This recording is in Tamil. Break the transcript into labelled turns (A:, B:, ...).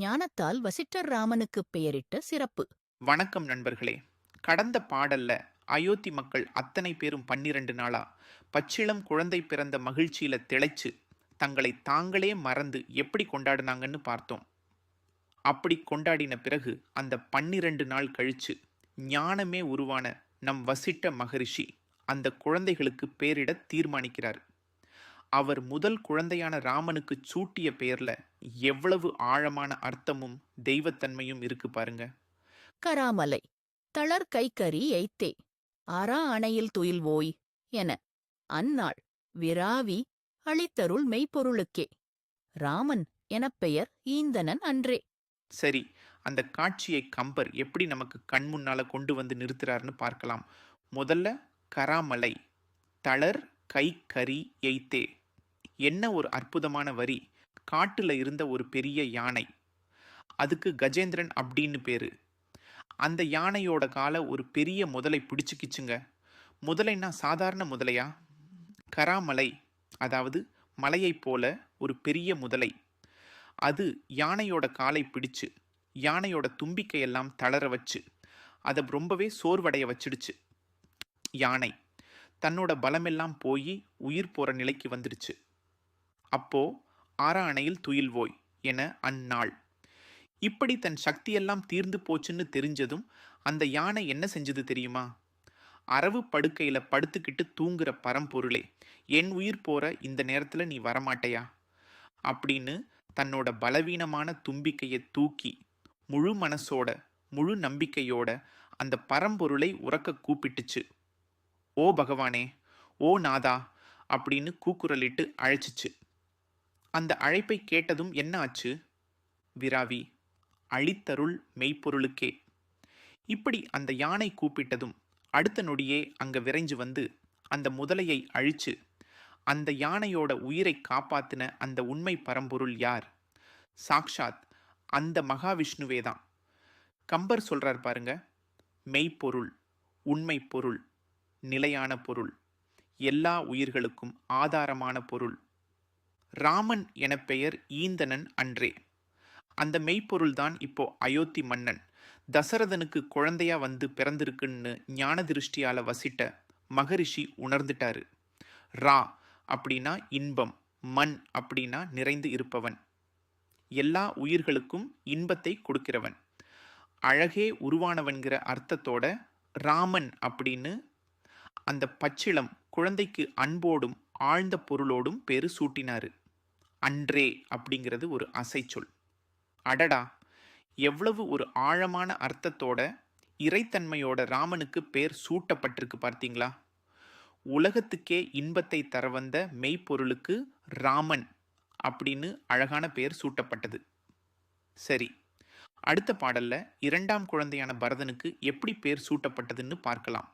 A: ஞானத்தால் வசிட்டர் ராமனுக்குப் பெயரிட்ட சிறப்பு.
B: வணக்கம் நண்பர்களே. கடந்த பாடல்ல அயோத்தி மக்கள் அத்தனை பேரும் பன்னிரண்டு நாளா பச்சிளம் குழந்தை பிறந்த மகிழ்ச்சியில திளைச்சு தங்களை தாங்களே மறந்து எப்படி கொண்டாடினாங்கன்னு பார்த்தோம். அப்படி கொண்டாடின பிறகு அந்த பன்னிரண்டு நாள் கழிச்சு ஞானமே உருவான நம் வசிட்ட மகரிஷி அந்த குழந்தைகளுக்கு பேரிட தீர்மானிக்கிறார். அவர் முதல் குழந்தையான ராமனுக்கு சூட்டிய பெயர்ல எவ்வளவு ஆழமான அர்த்தமும் தெய்வத்தன்மையும் இருக்கு பாருங்க.
A: கராமலை தளர் கைக்கரி எய்த்தே ஆரா அணையில் துயில்வோய் என அந்நாள் விராவி அளித்தருள் மெய்ப்பொருளுக்கே. ராமன் எனப் பெயர் ஈந்தனன் அன்றே.
B: சரி அந்த காட்சியை கம்பர் எப்படி நமக்கு கண் முன்னால கொண்டு வந்து நிறுத்துறாருன்னு பார்க்கலாம். முதல்ல கராமலை தளர் கை கரி எய்த்தே. என்ன ஒரு அற்புதமான வரி? காட்டில் இருந்த ஒரு பெரிய யானை. அதுக்கு கஜேந்திரன் அப்படின்னு பேர். அந்த யானையோட காலை ஒரு பெரிய முதலை பிடிச்சிக்கிச்சுங்க. முதலைன்னா சாதாரண முதலையா? கராமலை அதாவது மலையைப் போல ஒரு பெரிய முதலை. அது யானையோட காலை பிடிச்சு யானையோட தும்பிக்கையெல்லாம் தளர வச்சு அதை ரொம்பவே சோர்வடைய வச்சிடுச்சு. யானை. தன்னோட பலமெல்லாம் போய் உயிர் போகிற நிலைக்கு வந்துடுச்சு. அப்போ ஆரா அணையில் துயில்வோய் என அந்நாள். இப்படி தன் சக்தியெல்லாம் தீர்ந்து போச்சுன்னு தெரிஞ்சதும் அந்த யானை என்ன செஞ்சது தெரியுமா? அரவு படுக்கையில் படுத்துக்கிட்டு தூங்குற பரம்பொருளே என் உயிர் போற இந்த நேரத்தில் நீ வரமாட்டையா? அப்படின்னு தன்னோட பலவீனமான தும்பிக்கையை தூக்கி முழு மனசோட முழு நம்பிக்கையோட அந்த பரம்பொருளை உறக்க கூப்பிட்டுச்சு. ஓ பகவானே ஓ நாதா அப்படின்னு கூக்குரலிட்டு அழைச்சிச்சு. அந்த அழைப்பை கேட்டதும் என்ன ஆச்சு விராவி அழித்தருள் மெய்ப்பொருளுக்கே. இப்படி அந்த யானை கூப்பிட்டதும் அடுத்த நொடியே அங்கே விரைஞ்சு வந்து அந்த முதலையை அழிச்சு அந்த யானையோட உயிரை காப்பாத்தின அந்த உண்மை பரம்பொருள் யார்? சாக்ஷாத் அந்த மகாவிஷ்ணுவே தான் கம்பர் சொல்கிறார் பாருங்க மெய்ப்பொருள் உண்மை பொருள் நிலையான பொருள் எல்லா உயிர்களுக்கும் ஆதாரமான பொருள். ராமன் என பெயர் ஈந்தனன் அன்றே. அந்த மெய்ப்பொருள்தான் இப்போ அயோத்தி மன்னன். தசரதனுக்கு குழந்தையா வந்து பிறந்திருக்குன்னு ஞான திருஷ்டியால் வசிட்ட மகரிஷி உணர்ந்துட்டாரு. ரா அப்படின்னா இன்பம் மண் அப்படின்னா நிறைந்து இருப்பவன். எல்லா உயிர்களுக்கும் இன்பத்தை கொடுக்கிறவன். அழகே உருவானவன்கிற அர்த்தத்தோட ராமன் அப்படின்னு அந்த பச்சிளம் குழந்தைக்கு அன்போடும் ஆழ்ந்த பொருளோடும் பேரு சூட்டினார். அன்றே அப்படிங்கிறது ஒரு அசைச்சொல். அடடா! எவ்வளவு ஒரு ஆழமான அர்த்தத்தோட இறைத்தன்மையோட ராமனுக்கு பேர் சூட்டப்பட்டிருக்கு பார்த்தீங்களா? உலகத்துக்கே இன்பத்தை தர வந்த மெய்ப்பொருளுக்கு ராமன் அப்படின்னு அழகான பெயர் சூட்டப்பட்டது. சரி அடுத்த பாடல்ல இரண்டாம் குழந்தையான பரதனுக்கு எப்படி பேர் சூட்டப்பட்டதுன்னு பார்க்கலாம்.